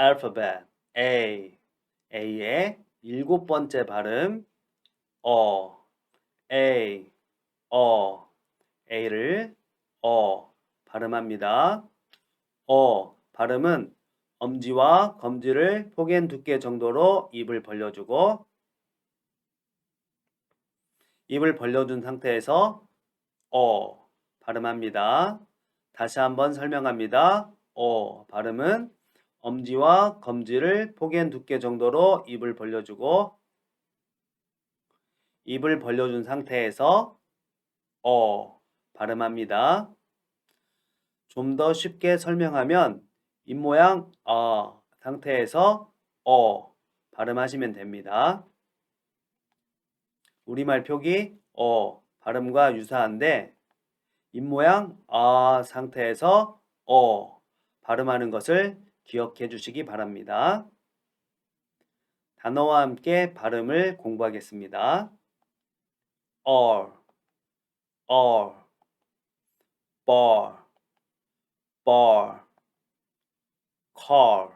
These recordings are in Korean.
alphabet A A의 일곱 번째 발음 어 A 어 A를 어 발음합니다. 어 발음은 엄지와 검지를 폭엔 두께 정도로 입을 벌려주고 입을 벌려준 상태에서 어 발음합니다. 다시 한번 설명합니다. 어 발음은 엄지와 검지를 폭엔 두께 정도로 입을 벌려주고 입을 벌려준 상태에서 어 발음합니다. 좀 더 쉽게 설명하면 입모양 어 상태에서 어 발음하시면 됩니다. 우리말 표기 어 발음과 유사한데 입모양 아 상태에서 어 발음하는 것을 기억해 주시기 바랍니다. 단어와 함께 발음을 공부하겠습니다. all, all, ball, ball, call,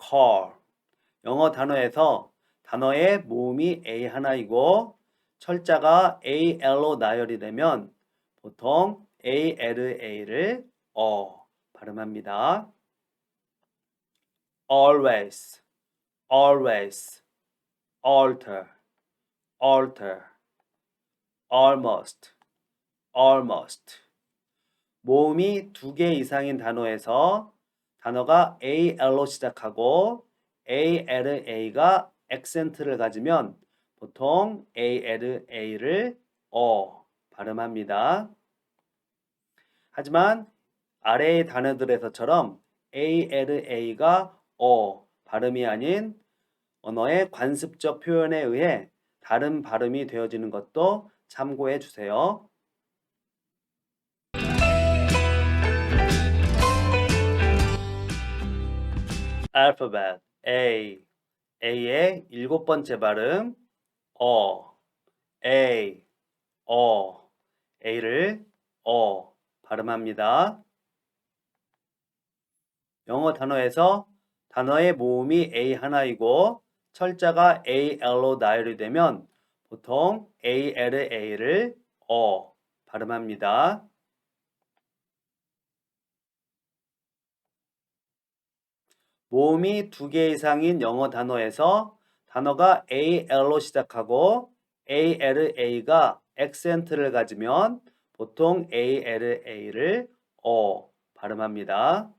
call. 영어 단어에서 단어의 모음이 A 하나이고 철자가 AL로 나열이 되면 보통 ALA를 어 발음합니다. Always, always, alter, alter, almost, almost. 모음이 두 개 이상인 단어에서 단어가 AL로 시작하고 ALA가 액센트를 가지면 보통 ALA를 어 발음합니다. 하지만 아래의 단어들에서처럼 ALA가 어 발음이 아닌 언어의 관습적 표현에 의해 다른 발음이 되어지는 것도 참고해 주세요. alphabet A A의 일곱 번째 발음 어 A 어 A를 어 발음합니다. 영어 단어에서 단어의 모음이 A 하나이고 철자가 AL로 나열이 되면 보통 ALA를 어 발음합니다. 모음이 두 개 이상인 영어 단어에서 단어가 AL로 시작하고 ALA가 액센트를 가지면 보통 ALA를 어 발음합니다.